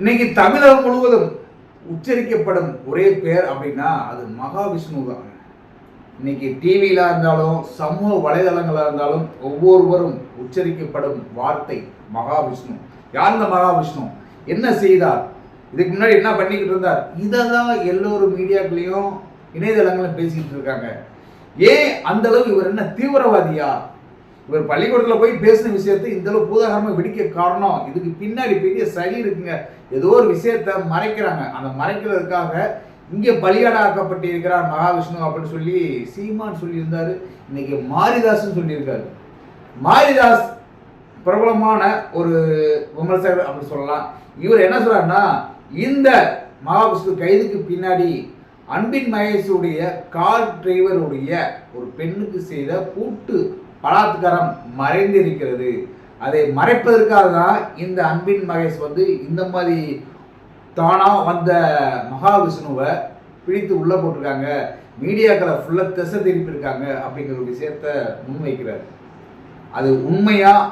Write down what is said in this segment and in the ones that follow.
இன்னைக்கு தமிழகம் முழுவதும் உச்சரிக்கப்படும் ஒரே பேர் அப்படின்னா அது மகாவிஷ்ணு தான். இன்னைக்கு டிவியில இருந்தாலும் சமூக வலைதளங்களா இருந்தாலும் ஒவ்வொருவரும் உச்சரிக்கப்படும் வார்த்தை மகாவிஷ்ணு. யார் இந்த மகாவிஷ்ணு? என்ன செய்தார்? இதுக்கு முன்னாடி என்ன பண்ணிக்கிட்டு இருந்தார்? இதை தான் எல்லோரும் மீடியாக்களையும் இணையதளங்களும் பேசிக்கிட்டு இருக்காங்க. ஏன் அந்த அளவு இவர் என்ன தீவிரவாதியா? இவர் பள்ளிக்கூடத்தில் போய் பேசின விஷயத்தை இந்த அளவு பூதாகரமாக வெடிக்க காரணம். இதுக்கு பின்னாடி பெரிய சரி இருக்குங்க. ஏதோ ஒரு விஷயத்த மறைக்கிறாங்க. அந்த மறைக்கிறதுக்காக இங்கே பலியாடாக்கப்பட்டு இருக்கிறார் மகாவிஷ்ணு அப்படின்னு சொல்லி சீமான் சொல்லியிருந்தாரு. இன்னைக்கு மாரிதாஸ்ன்னு சொல்லியிருக்காரு. மாரிதாஸ் பிரபலமான ஒரு விமர்சகர் அப்படின்னு சொல்லலாம். இவர் என்ன சொல்றாருன்னா இந்த மகாவிஷ்ணு கைதுக்கு பின்னாடி அன்பின் மகேஷுடைய கார் டிரைவருடைய ஒரு பெண்ணுக்கு செய்த கூட்டு பலாத்காரம் மறைந்திருக்கிறது அதை மறைப்பதற்காக தான் இந்த அன்பின் மகேஷ் வந்து இந்த மாதிரி தானாக வந்த மகாவிஷ்ணுவை பிடித்து உள்ள போட்டிருக்காங்க. மீடியாக்களை ஃபுல்லாக திசை திருப்பியிருக்காங்க அப்படிங்கிற ஒரு விஷயத்த முன்வைக்கிறார். அது உண்மையாக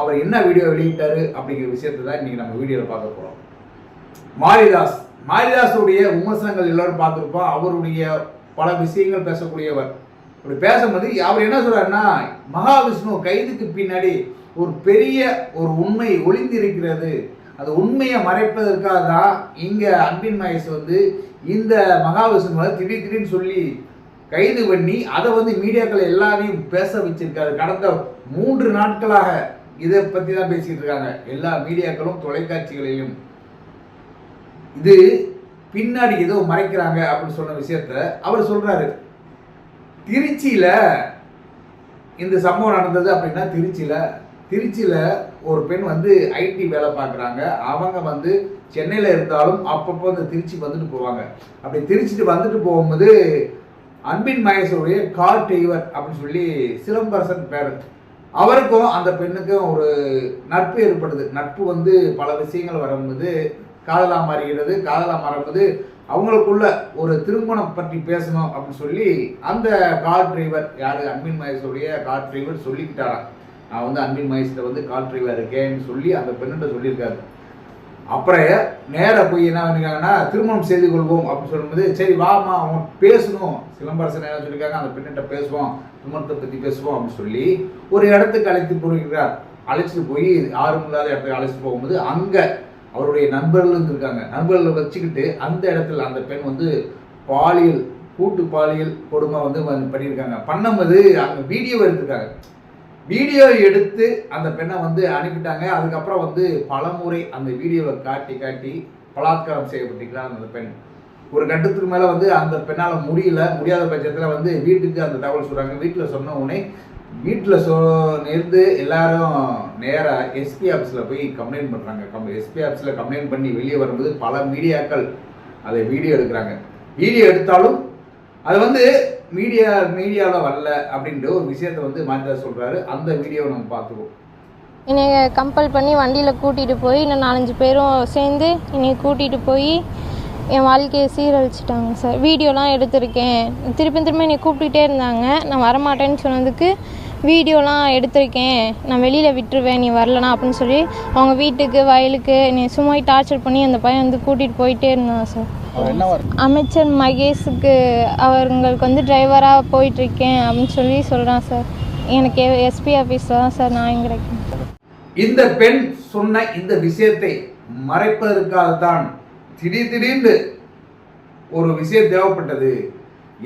அவர் என்ன வீடியோ வெளியிட்டார் அப்படிங்கிற விஷயத்தை தான் இன்றைக்கி நம்ம வீடியோவில் பார்க்க போகிறோம் மாரிதாஸ். மாரிதாஸுடைய விமர்சனங்கள் எல்லோரும் பார்த்துருப்போம். அவருடைய பல விஷயங்கள் பேசக்கூடியவர். அப்படி பேசும்போது அவர் என்ன சொல்றாருன்னா மகாவிஷ்ணு கைதுக்கு பின்னாடி ஒரு பெரிய ஒரு உண்மை ஒளிந்திருக்கிறது. அந்த உண்மையை மறைப்பதற்காக தான் இங்கே அன்பின் மகேஷ் வந்து இந்த மகாவிஷ்ணுவை திடீர் திடீர்னு சொல்லி கைது பண்ணி அதை வந்து மீடியாக்கள் எல்லாரையும் பேச வச்சிருக்காரு. கடந்த மூன்று நாட்களாக இதை பற்றி தான் பேசிகிட்டு இருக்காங்க. எல்லா மீடியாக்களும் தொலைக்காட்சிகளிலும். இது பின்னாடி ஏதோ மறைக்கிறாங்க அப்படின்னு சொன்ன விஷயத்த அவர் சொல்கிறாரு திருச்சியில் இந்த சம்பவம் நடந்தது அப்படின்னா திருச்சியில் திருச்சியில் ஒரு பெண் வந்து ஐடி வேலை பார்க்குறாங்க. அவங்க வந்து சென்னையில் இருந்தாலும் அப்பப்போ இந்த திருச்சி வந்துட்டு போவாங்க. அப்படி திருச்சிட்டு வந்துட்டு போகும்போது அன்பின் மகேஸ்வருடைய கார் டிரைவர் அப்படின்னு சொல்லி சிலம்பரசன் பேர். அவருக்கும் அந்த பெண்ணுக்கும் ஒரு நட்பு ஏற்படுது. நட்பு வந்து பல விஷயங்கள் வரும்போது காதலாக மாறுகிறது. காதலாக மாறும்போது அவங்களுக்குள்ள ஒரு திருமணம் பற்றி பேசணும் அப்படின்னு சொல்லி அந்த கார் டிரைவர் யாரு? அன்பின் மகேஷுடைய கார் டிரைவர் சொல்லிக்கிட்டாராம் நான் வந்து அன்பின் மகேஷ்கிட்ட வந்து கார் டிரைவர் இருக்கேன்னு சொல்லி அந்த பெண்ணிட்ட சொல்லியிருக்காரு. அப்புறம் நேராக போய் என்ன பண்ணிருக்காங்கன்னா திருமணம் செய்து கொள்வோம் அப்படின்னு சொல்லும்போது சரி வாமா அவன் பேசணும். சிலம்பரசன் என்ன சொல்லியிருக்காங்க அந்த பெண்ணிட்ட பேசுவோம் திருமணத்தை பற்றி பேசுவோம் அப்படின்னு சொல்லி ஒரு இடத்துக்கு அழைத்து போயிருக்கிறார். அழைச்சிட்டு போய் யாரும் இல்லாத இடத்துக்கு அழைச்சிட்டு போகும்போது அங்கே அவருடைய நண்பர்கள் இருந்திருக்காங்க நண்பர்களை வச்சுக்கிட்டு அந்த இடத்துல அந்த பெண் வந்து பாலியல் கூட்டு பாலியல் கொடுமை வந்து வந்து பண்ணியிருக்காங்க. பண்ணும்போது அங்கே வீடியோ எடுத்திருக்காங்க. வீடியோ எடுத்து அந்த பெண்ணை வந்து அனுப்பிட்டாங்க. அதுக்கப்புறம் வந்து பலமுறை அந்த வீடியோவை காட்டி காட்டி பலாத்காரம் செய்யப்பட்டிருக்கிறார் அந்த பெண். ஒரு கட்டத்துக்கு மேலே வந்து அந்த பெண்ணால் முடியல. முடியாத பட்சத்தில் வந்து வீட்டுக்கு அந்த தகவல் சொல்கிறாங்க வீட்டில் சொன்ன உடனே வீட்டில் சொ இருந்து எல்லாரும் நேராக எஸ்பி ஆஃபீஸில் போய் கம்ப்ளைண்ட் பண்ணுறாங்க கம் எஸ்பி ஆஃபீஸில் கம்ப்ளைண்ட் பண்ணி வெளியே வரும்போது பல மீடியாக்கள் அதை வீடியோ எடுக்கிறாங்க. வீடியோ எடுத்தாலும் அது வந்து மீடியா மீடியாவில் வரல அப்படின்ற ஒரு விஷயத்தை வந்து மாநில சொல்கிறாரு அந்த வீடியோவை நம்ம பார்த்துக்குவோம். என்னை கம்பல் பண்ணி வண்டியில் கூட்டிகிட்டு போய் இன்னும் நாலஞ்சு பேரும் சேர்ந்து என்னை கூட்டிகிட்டு போய் என் வாழ்க்கையை சீரழிச்சிட்டாங்க சார். வீடியோலாம் எடுத்திருக்கேன். திருப்பி திரும்ப என்னை கூப்பிட்டுட்டே இருந்தாங்க. நான் வரமாட்டேன்னு சொன்னதுக்கு வீடியோலாம் எடுத்திருக்கேன். நான் வெளியில் விட்டுருவேன் நீ வரலனா அப்படின்னு சொல்லி அவங்க வீட்டுக்கு வயலுக்கு என்னை சும்மா டார்ச்சர் பண்ணி அந்த பையன் வந்து கூட்டிகிட்டு போயிட்டே இருந்தான் சார். அமைச்சர் மகேஷுக்கு அவங்களுக்கு வந்து டிரைவராக போயிட்டுருக்கேன் அப்படின்னு சொல்லி சொல்கிறான் சார். எனக்கு எஸ்பி ஆஃபீஸில் தான் சார் நான் இங்கே இருக்கேன் இந்த பெண் சொன்ன இந்த விஷயத்தை மறைப்பதற்காக தான் திடீர் திடீர்னு ஒரு விஷயம் தேவைப்பட்டது.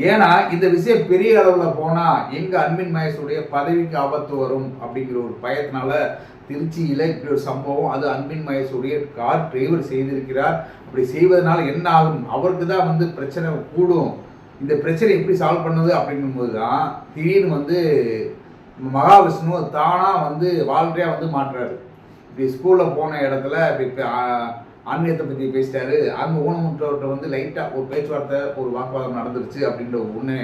ஏன்னா இந்த விஷயம் பெரிய அளவில் போனால் எங்கள் அன்பின் மகேஷுடைய பதவிக்கு ஆபத்து வரும் அப்படிங்கிற ஒரு பயத்தினால திருச்சியில் இப்படி ஒரு சம்பவம் அது அன்பின் மகேஷுடைய கார் டிரைவர் செய்திருக்கிறார். அப்படி செய்வதனால என்ன ஆகும்? அவருக்கு தான் வந்து பிரச்சனை கூடும். இந்த பிரச்சனை எப்படி சால்வ் பண்ணுது அப்படிங்கும்போது தான் திடீர்னு வந்து மகாவிஷ்ணு தானாக வந்து வாலண்டியாக வந்து மாற்றுறாரு இப்படி ஸ்கூலில் போன இடத்துல இப்படி ஆன்மீகத்தை பற்றி பேசிட்டாரு. அங்கே ஊனமுற்றவர்கிட்ட வந்து லைட்டாக ஒரு பேச்சுவார்த்தை ஒரு வாக்குவாதம் நடந்துருச்சு அப்படின்ற ஒன்று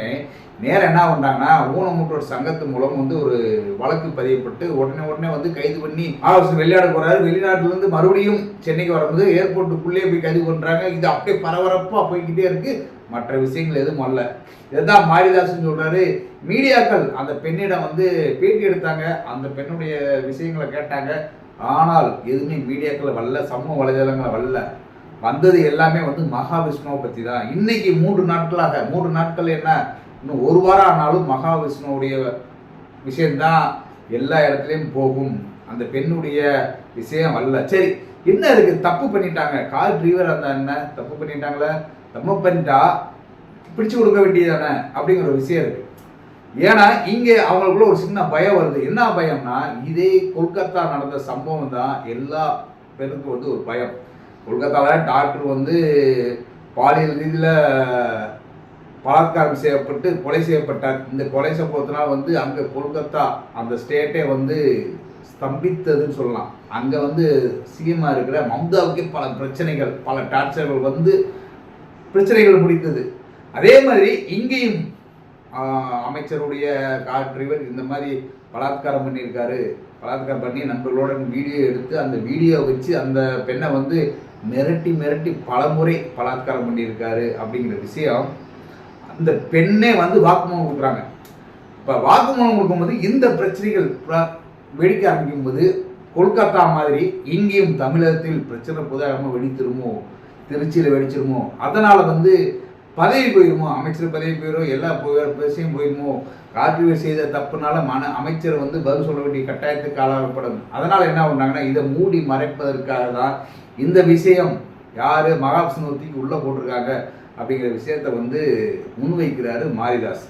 நேரம் என்ன பண்ணாங்கன்னா ஊனமுற்றோர் சங்கத்து மூலம் வந்து ஒரு வழக்கு பதியப்பட்டு உடனே உடனே வந்து கைது பண்ணி ஆலோசனை வெளிநாடு போகிறாரு வெளிநாட்டிலேருந்து மறுபடியும் சென்னைக்கு வரும்போது ஏர்போர்ட்டுக்குள்ளேயே போய் கைது பண்ணுறாங்க இது அப்படியே பரபரப்பாக போய்கிட்டே இருக்குது மற்ற விஷயங்கள் எதுவும் அல்ல. இதுதான் மாரிதாசன் சொல்கிறாரு மீடியாக்கள் அந்த பெண்ணிடம் வந்து பேட்டி எடுத்தாங்க. அந்த பெண்ணுடைய விஷயங்களை கேட்டாங்க. ஆனால் எதுவுமே மீடியாக்களை வரல சமூக வலைதளங்களை வரல. வந்தது எல்லாமே வந்து மகாவிஷ்ணுவை பற்றி தான் இன்னைக்கு மூன்று நாட்களாக மூன்று நாட்கள் என்ன? இன்னும் ஒரு வாரம் ஆனாலும் மகாவிஷ்ணுவுடைய விஷயம்தான் எல்லா இடத்துலையும் போகும். அந்த பெண்ணுடைய விஷயம் வரல. சரி என்ன இருக்கு? தப்பு பண்ணிட்டாங்க. கார் டிரைவர் அந்த என்ன? தப்பு பண்ணிட்டாங்களே? தப்பு பண்ணிட்டா? பிடிச்சு கொடுக்க வேண்டியதானே அப்படிங்கிற ஒரு விஷயம் இருக்கு. ஏன்னா இங்கே அவங்களுக்குள்ள ஒரு சின்ன பயம் வருது. என்ன பயம்னா இதே கொல்கத்தா நடந்த சம்பவம் தான் எல்லா பேருக்கும் வந்து ஒரு பயம். கொல்கத்தாவில் டாக்டர் வந்து பாலியல் ரீதியில் பலாத்காரம் செய்யப்பட்டு கொலை செய்யப்பட்டார். இந்த கொலை சம்பவத்தினால் வந்து அங்கே கொல்கத்தா அந்த ஸ்டேட்டே வந்து ஸ்தம்பித்ததுன்னு சொல்லலாம். அங்கே வந்து சிஎம்மாக இருக்கிற மம்தாவுக்கே பல பிரச்சனைகள் பல டார்ச்சர்கள் வந்து பிரச்சனைகள் முடித்தது அதே மாதிரி இங்கேயும் அமைச்சருடைய கார் டிரைவர் இந்த மாதிரி பலாத்காரம் பண்ணியிருக்காரு. பலாத்காரம் பண்ணி நண்பர்களோட வீடியோ எடுத்து அந்த வீடியோ வச்சு அந்த பெண்ணை வந்து மிரட்டி மிரட்டி பலமுறை பலாத்காரம் பண்ணியிருக்காரு அப்படிங்கிற விஷயம். அந்த பெண்ணே வந்து வாக்குமூலம் கொடுக்குறாங்க. இப்போ வாக்குமூலம் கொடுக்கும்போது இந்த பிரச்சனைகள் வெடிக்க ஆரம்பிக்கும் போது கொல்கத்தா மாதிரி இங்கேயும் தமிழகத்தில் பிரச்சனை புதாகமாக வெடித்திருமோ? திருச்சியில் வெடிச்சிருமோ? அதனால் வந்து பதவி போயிருமோ? அமைச்சர் பதவி போயிடும் எல்லா போ- விஷயம் போயிருமோ? காற்று செய்த தப்புனால மன அமைச்சர் வந்து பதில் சொல்ல வேண்டிய கட்டாயத்துக்கு ஆளாகப்படும் அதனால் என்ன பண்ணாங்கன்னா இதை மூடி மறைப்பதற்காக தான் இந்த விஷயம் யார் மகாபிஷ்ணுவத்திக்கு உள்ளே போட்டிருக்காங்க அப்படிங்கிற விஷயத்தை வந்து முன்வைக்கிறாரு மாரிதாஸ்.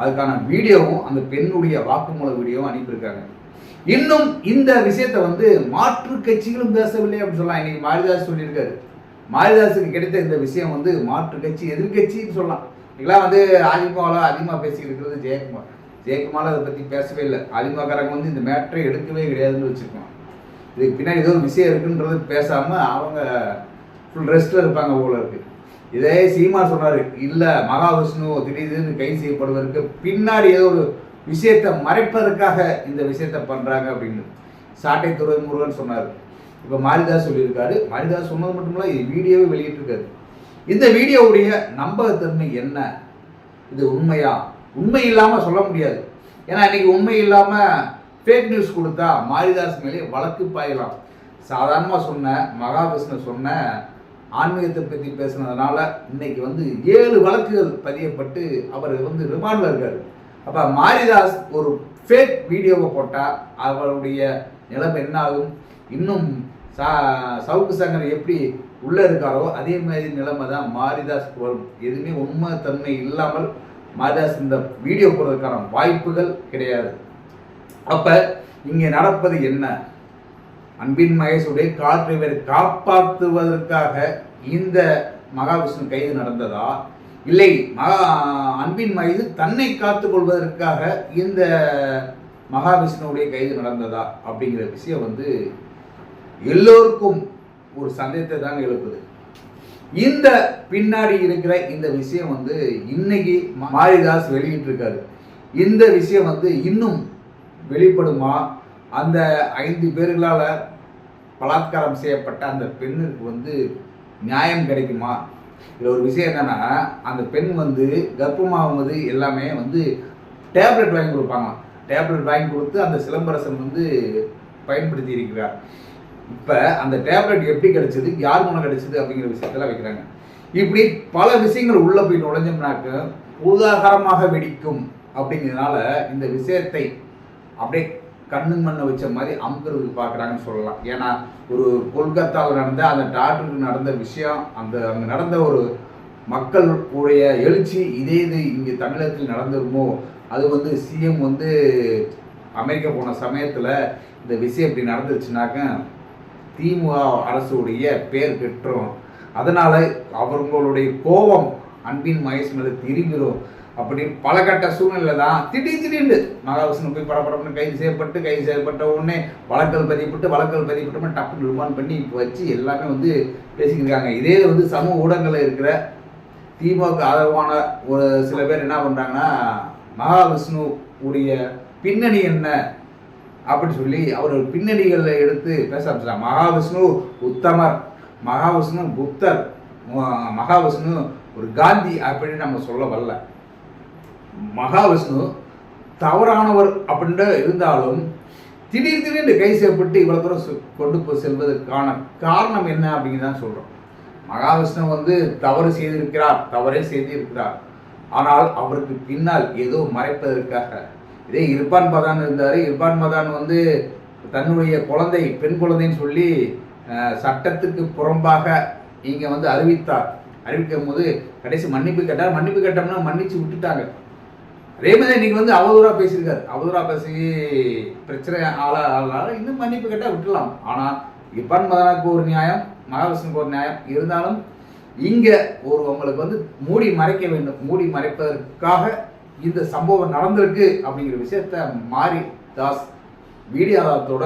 அதுக்கான வீடியோவும் அந்த பெண்ணுடைய வாக்குமூல வீடியோவும் அனுப்பியிருக்காங்க. இன்னும் இந்த விஷயத்தை வந்து மாற்று கட்சிகளும் பேசவில்லை அப்படின்னு சொல்லலாம். இன்னைக்கு மாரிதாஸ் சொல்லியிருக்காரு. மாரிதாசுக்கு கிடைத்த இந்த விஷயம் வந்து மாற்று கட்சி எதிர்கட்சின்னு சொல்லலாம். இதெல்லாம் வந்து அதிமுகவில் அதிகமாக பேசிக்கிட்டு இருக்கிறது ஜெயக்குமார். ஜெயக்குமார் அதை பற்றி பேசவே இல்லை. அதிமுகக்காரங்க வந்து இந்த மேட்டரை எடுக்கவே கிடையாதுன்னு வச்சுருக்கோம். இதுக்கு பின்னாடி ஏதோ ஒரு விஷயம் இருக்குன்றது பேசாமல் அவங்க ஃபுல் ரெஸ்ட்டில் இருப்பாங்க போல இருக்கு. இதே சீமா சொன்னார் இல்லை மகாவிஷ்ணு திடீர்னு கைது செய்யப்படுவதற்கு பின்னாடி ஏதோ ஒரு விஷயத்தை மறைப்பதற்காக இந்த விஷயத்தை பண்ணுறாங்க அப்படின்னு. சாட்டை துறை முருகன் சொன்னார் இப்போ மாரிதாஸ் சொல்லியிருக்காரு. மாரிதாஸ் சொன்னது மட்டும் இல்லை இது வீடியோவே வெளியிட்டிருக்காரு. இந்த வீடியோவுடைய நம்பகத்தன்மை என்ன? இது உண்மையா? உண்மை இல்லாமல் சொல்ல முடியாது. ஏன்னா இன்னைக்கு உண்மை இல்லாமல் ஃபேக் நியூஸ் கொடுத்தா மாரிதாஸ் மேலே வழக்கு பாயலாம். சாதாரணமாக சொன்ன மகாவிஷ்ணு சொன்ன ஆன்மீகத்தை பற்றி பேசுனதுனால இன்னைக்கு வந்து ஏழு வழக்குகள் பதியப்பட்டு அவர் வந்து ரிமாண்டில் இருக்கார். அப்போ மாரிதாஸ் ஒரு ஃபேக் வீடியோவை போட்டால் அவருடைய நிலைமை என்ன ஆகும்? இன்னும் சா சவுக்கு சங்கர் எப்படி உள்ளே இருக்காரோ அதே மாதிரி நிலைமை தான் மாரிதாஸ் வரும். எதுவுமே உண்மை தன்மை இல்லாமல் மாரிதாஸ் இந்த வீடியோ போடுறதுக்கான வாய்ப்புகள் கிடையாது. அப்போ இங்கே நடப்பது என்ன? அன்பின் மகேஷுடைய கார் டிரைவரை காப்பாற்றுவதற்காக இந்த மகாவிஷ்ணு கைது நடந்ததா? இல்லை மகா அன்பின் மகேஷ் தன்னை காத்து கொள்வதற்காக இந்த மகாவிஷ்ணுவுடைய கைது நடந்ததா? அப்படிங்கிற விஷயம் வந்து எல்லோருக்கும் ஒரு சந்தேகத்தை தான் எழுப்புது. இந்த பின்னாடி இருக்கிற இந்த விஷயம் வந்து இன்னைக்கு மாரிதாஸ் வெளியிட்டிருக்காரு. இந்த விஷயம் வந்து இன்னும் வெளிப்படுமா? அந்த ஐந்து பேர்களால் பலாத்காரம் செய்யப்பட்ட அந்த பெண்ணுக்கு வந்து நியாயம் கிடைக்குமா? இதில் ஒரு விஷயம் என்னன்னா அந்த பெண் வந்து கர்ப்பமாகும்போது எல்லாமே வந்து டேப்லெட் வாங்கி கொடுப்பாங்க டேப்லெட் வாங்கி கொடுத்து அந்த சிலம்பரசன் வந்து பயன்படுத்தி இருக்கிறார். இப்போ அந்த டேப்லெட் எப்படி கிடைச்சது யார் மூலம் கிடைச்சது அப்படிங்கிற விஷயத்தெல்லாம் வைக்கிறாங்க. இப்படி பல விஷயங்கள் உள்ளே போய் நுழைஞ்சோம்னாக்க உதாகரமாக வெடிக்கும் அப்படிங்கிறதுனால இந்த விஷயத்தை அப்படியே கண்ணு மண்ணை வச்ச மாதிரி அமுக்கிறதுக்கு பார்க்குறாங்கன்னு சொல்லலாம். ஏன்னா ஒரு கொல்கத்தாவில் நடந்த அந்த டாக்டருக்கு நடந்த விஷயம் அந்த அங்கே நடந்த ஒரு மக்களுடைய எழுச்சி இதே இது இங்கே தமிழகத்தில் நடந்துருமோ அது வந்து சிஎம் வந்து அமெரிக்கா போன சமயத்தில் இந்த விஷயம் இப்படி நடந்துருச்சுனாக்க திமுக அரசுடைய பேர் கெட்டுரும் அதனால் அவர்களுடைய கோபம் அன்பின் மகேஷ் மேலே திரும்பிடும் அப்படின்னு பல கட்ட சூழ்நிலை தான் திடீர் திடீர்னு மகாவிஷ்ணு போய் படப்படம்னு கைது செய்யப்பட்டு கைது செய்யப்பட்ட உடனே வழக்கல் பதிப்பட்டு வழக்கல் பதியப்பட்டு டப்பு ரிமாண்ட் பண்ணி இப்போ வச்சு எல்லாமே வந்து பேசிக்கிட்டு இருக்காங்க. இதே வந்து சமூக ஊடகங்களில் இருக்கிற திமுக ஆதரவான ஒரு சில பேர் என்ன பண்ணுறாங்கன்னா மகாவிஷ்ணு உடைய பின்னணி என்ன அப்படின்னு சொல்லி அவர் பின்னணிகளை எடுத்து பேச ஆரம்பிச்சார். மகாவிஷ்ணு உத்தமர். மகாவிஷ்ணு புத்தர். மகாவிஷ்ணு ஒரு காந்தி அப்படின்னு நம்ம சொல்ல வரல. மகாவிஷ்ணு தவறானவர் அப்படின்ற இருந்தாலும் திடீர் திடீர்னு கை செய்யப்பட்டு இவ்வளோ தூரம் செ- கொண்டு போய் செல்வதற்கான காரணம் என்ன அப்படிங்கிறதான் சொல்கிறோம் மகாவிஷ்ணு வந்து தவறு செய்திருக்கிறார் தவறே செய்திருக்கிறார். ஆனால் அவருக்கு பின்னால் ஏதோ மறைப்பதற்காக இதே இர்பான் பதான் இருந்தார். இர்பான் பதான் வந்து தன்னுடைய குழந்தை பெண் குழந்தைன்னு சொல்லி சட்டத்துக்கு புறம்பாக இங்கே வந்து அறிவித்தார். அறிவிக்கும் போது கடைசி மன்னிப்பு கேட்டார். மன்னிப்பு கேட்டோம்னா மன்னிச்சு விட்டுட்டாங்க. அதே மாதிரி இன்னைக்கு வந்து அவதூறா பேசியிருக்காரு. அவதூறா பேசி பிரச்சனை ஆளா ஆளால இன்னும் மன்னிப்பு கேட்டால் விட்டுலாம் ஆனால் இப்பான் மதனாக்கு ஒரு நியாயம் மகாவிஷ்ணுக்கு ஒரு நியாயம். இருந்தாலும் இங்கே ஒரு உங்களுக்கு வந்து மூடி மறைக்க வேண்டும். மூடி மறைப்பதற்காக இந்த சம்பவம் நடந்திருக்கு அப்படிங்கிற விஷயத்த மாரி தாஸ் வீடியோ ஆதாரத்தோட